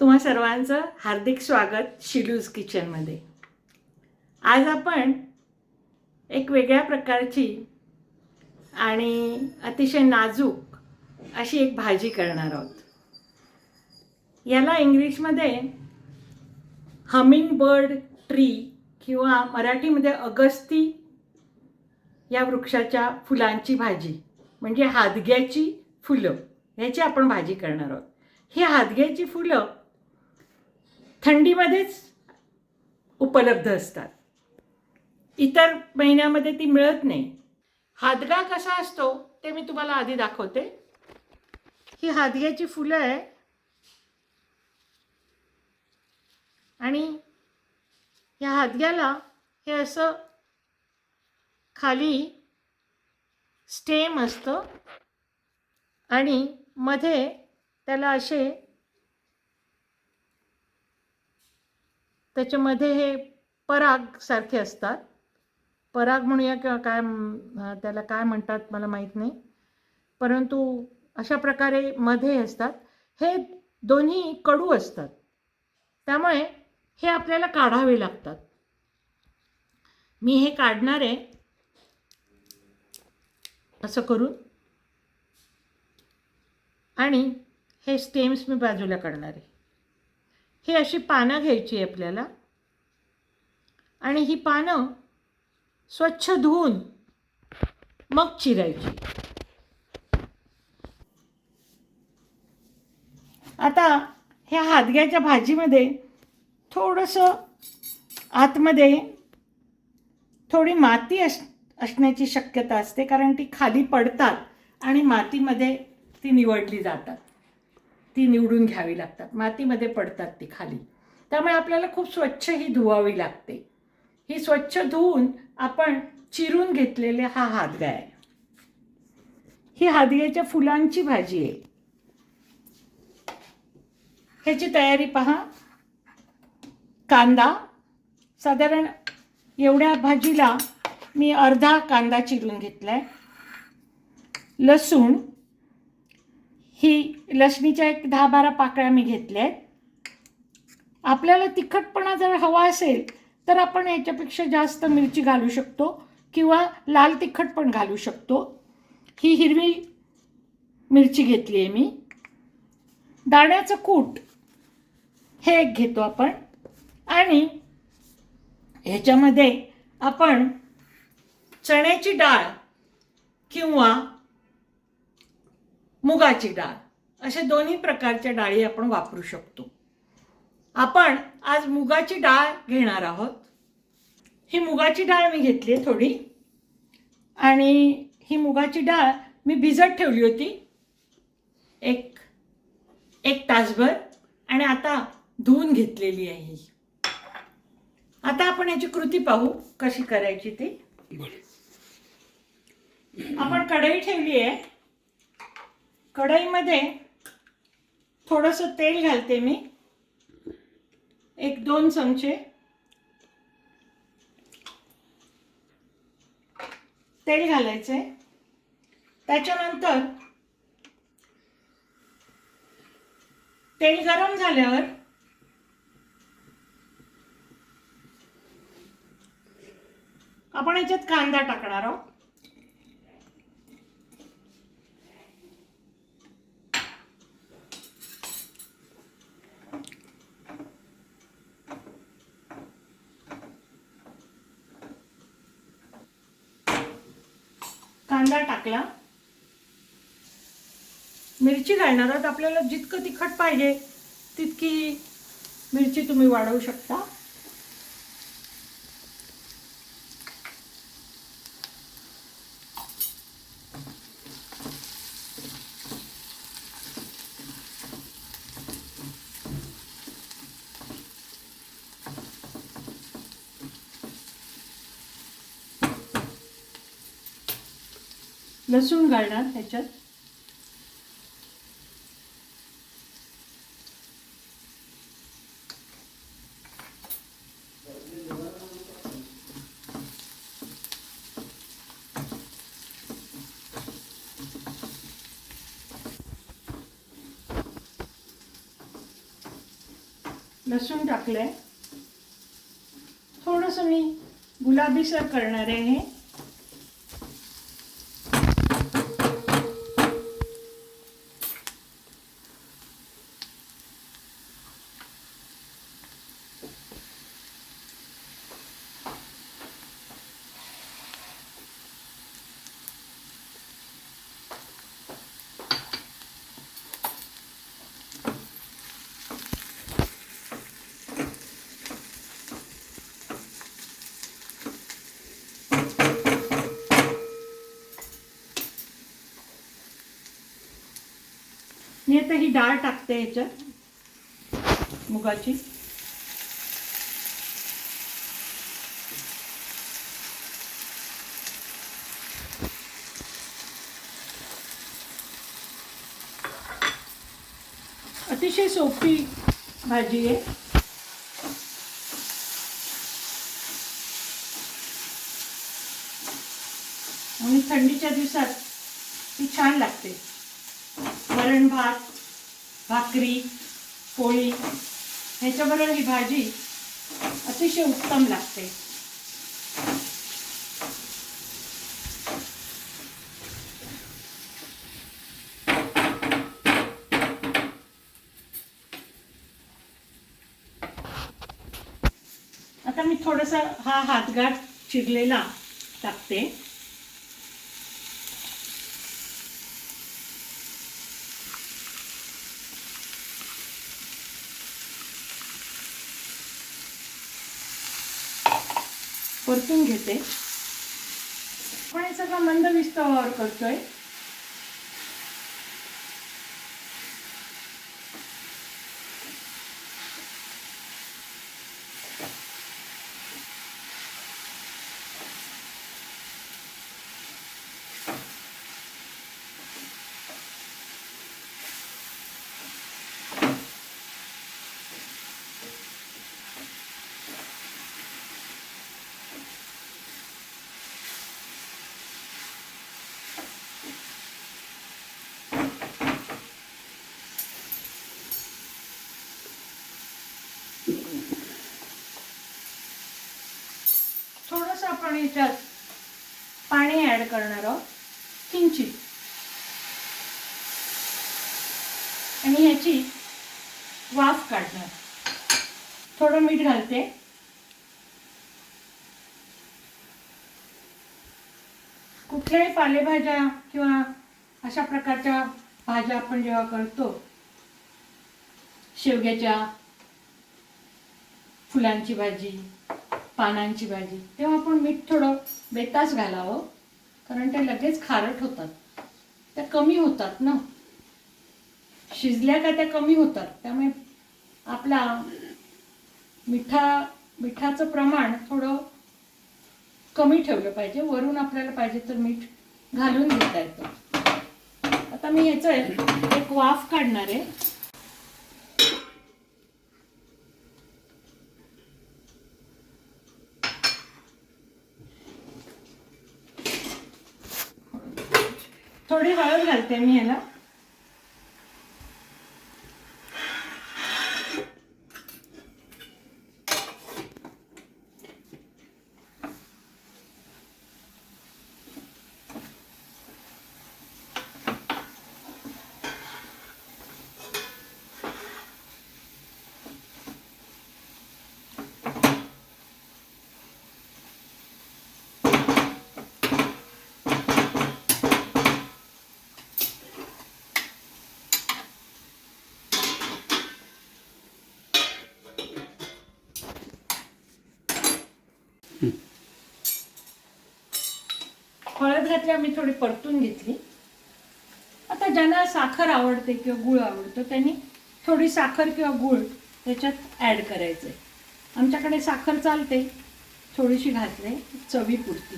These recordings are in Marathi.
तुम्हा सर्वांचं हार्दिक स्वागत शिलूज किचनमध्ये. आज आपण एक वेगळ्या प्रकारची आणि अतिशय नाजूक अशी एक भाजी करणार आहोत. याला इंग्लिशमध्ये हमिंग बर्ड ट्री किंवा मराठीमध्ये अगस्ती या वृक्षाच्या फुलांची भाजी म्हणजे हादग्याची फुलं ह्याची आपण भाजी करणार आहोत. ही हादग्याची फुलं थंडीमध्येच उपलब्ध असतात. इतर महिन्यामध्ये ती मिळत नाही. हादगा कसा असतो ते मी तुम्हाला आधी दाखवते. ही हादग्याची फुलं आहे. आणि या हादग्याला हे असं खाली स्टेम असतं. आणि मध्ये त्याला असे त्याच्यामध्ये हे पराग सारखे असतात. पराग म्हणूया किंवा काय त्याला काय म्हणतात मला माहीत नाही. परंतु अशा प्रकारे मध्ये असतात. हे दोन्ही कडू असतात. त्यामुळे हे आपल्याला काढावे लागतात. मी हे काढणार आहे. असं करून. आणि हे स्टेम्स मी बाजूला काढणार आहे. ही अशी पानं घ्यायची आहे आपल्याला. आणि ही पानं स्वच्छ धुवून मग चिरायची. आता ह्या हादग्याच्या भाजीमध्ये थोडंसं आतमध्ये थोडी माती अस असण्याची शक्यता असते कारण ती खाली पडतात आणि मातीमध्ये ती निवडली जातात. ती निवडून घ्यावी लागतात. मातीमध्ये पडतात ती खाली. त्यामुळे आपल्याला खूप स्वच्छ ही धुवावी लागते. ही स्वच्छ धुवून आपण चिरून घेतलेले हा हादगा आहे ही हादग्याच्या फुलांची भाजी आहे. ह्याची तयारी पहा. कांदा. साधारण एवढ्या भाजीला मी अर्धा कांदा चिरून घेतलाय. लसूण. ही लसणीच्या एक दहा बारा पाकळ्या मी घेतल्या आहेत आपल्याला तिखटपणा जर हवा असेल तर आपण याच्यापेक्षा जास्त मिरची घालू शकतो किंवा लाल तिखट पण घालू शकतो. ही हिरवी मिरची घेतली आहे मी. दाण्याचं कूट हे एक घेतो आपण. आणि ह्याच्यामध्ये आपण चण्याची डाळ किंवा मुगाची डाळ. असे दोन्ही प्रकारच्या डाळी आपण वापरू शकतो. आपण आज मुगाची डाळ घेणार आहोत. ही मुगाची डाळ मी घेतली आहे थोडी. आणि ही मुगाची डाळ मी भिजत ठेवली होती. एक एक तासभर. आणि आता धुवून घेतलेली आहे ही. आता आपण याची कृती पाहू कशी करायची ती. आपण कढई ठेवली आहे. कढईमध्ये थोडंसं तेल घालते मी. एक दोन चमचे. तेल घालायचे त्याच्यानंतर तेल गरम झाल्यावर आपण याच्यात कांदा टाकणार आहोत. कांदा टाकला. मिरची घालणार आहोत आपल्याला जितकं तिखट पाहिजे तितकी मिरची तुम्ही वाढवू शकता. लसूण घालणार त्याच्यात. लसूण टाकलंय. थोडंसं मी गुलाबीसर करणार आहे हे. मी आता ही डाळ टाकते याच्यात. मुगाची. अतिशय सोपी भाजी आहे. आणि थंडीच्या दिवसात ती छान लागते. वरण भात भाकरी पोळी ह्याच्याबरोबर ही भाजी अतिशय उत्तम लागते. आता मी थोडासा हा हातगाठ चिरलेला टाकते. परतून घेते. आपण हे सगळं मंद विस्तवावर करतोय. थोडस आपण याच्यात पाणी ऍड करणार आहोत किंचित. आणि ह्याची वाफ काढणार. थोडं मीठ घालते. कुठल्याही पालेभाज्या किंवा अशा प्रकारच्या भाज्या आपण जेव्हा करतो शेवग्याच्या फुलांची भाजी पानांची भाजी. तेव्हा आपण मीठ थोडं बेतास घालावं. कारण ते लगेच खारट होतात. त्या कमी होतात ना. शिजल्या का त्या कमी होतात. त्यामुळे आपला मिठा मिठाचं प्रमाण थोडं कमी ठेवलं पाहिजे. वरून आपल्याला पाहिजे तर मीठ घालून घेता येतं. आता मी ह्याचं एक वाफ काढणार आहे. थोडी हळद घालते मी ह्याला. हळद घातली आम्ही थोडी परतून घेतली. आता ज्यांना साखर आवडते किंवा गुळ आवडतो त्यांनी थोडी साखर किंवा गुळ त्याच्यात ॲड करायचं आहे आमच्याकडे साखर चालते थोडीशी घातले चवीपुरती.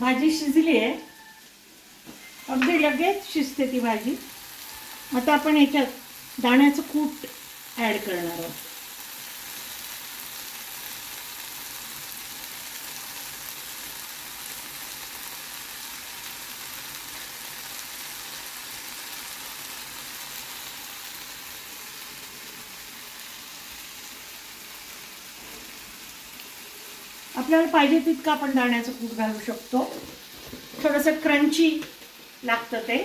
भाजी शिजली आहे. अगदी लगेच शिजते ती भाजी. आता आपण याच्यात दाण्याचं कूट ॲड करणार आहोत. आपल्याला पाहिजे तितकं आपण दाण्याचं कूट घालू शकतो. थोडंसं क्रंची लागतं ते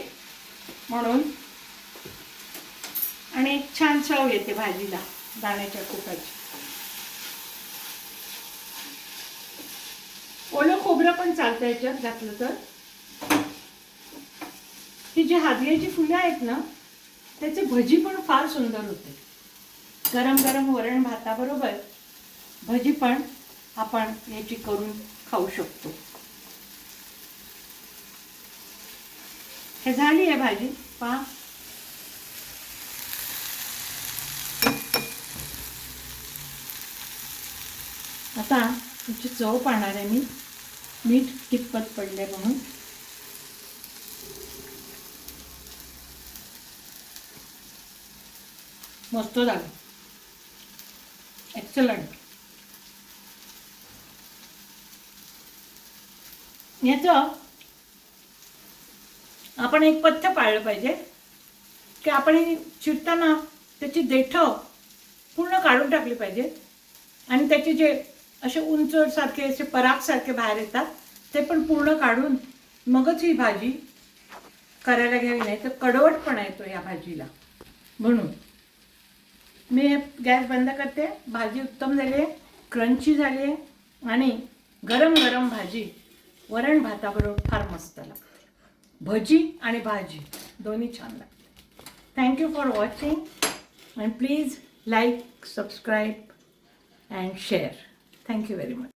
म्हणून. आणि एक छान चव येते भाजीला दाण्याच्या कुटाची. ओलं खोबरं पण चालतं याच्यात घातलं तर. ही जी हादग्याची फुलं आहेत ना त्याची भजी पण फार सुंदर होते. गरम गरम वरण भाताबरोबर भजी पण आपण याची करून खाऊ शकतो. हे झाली आहे भाजी पहा. आता तिची चव पाहणार आहे मी. मीठ कितपत पडले म्हणून. मस्त झालं. एक्सलंट याचं आपण एक पथ्य पाळलं पाहिजे की आपण हे चिरताना त्याची देठं पूर्ण काढून टाकली पाहिजे आणि त्याचे जे असे उंचसारखे असे परागसारखे बाहेर येतात ते पण पूर्ण काढून मगच ही भाजी करायला घ्यावी नाही तर कडवटपणा येतो या भाजीला. म्हणून मी हे गॅस बंद करते. भाजी उत्तम झाली आहे क्रंची झाली आहे आणि गरम गरम भाजी वरण भाताबरोबर फार मस्त लागते. भजी आणि भाजी दोन्ही छान लागते. Thank you for watching and please like subscribe and share thank you very much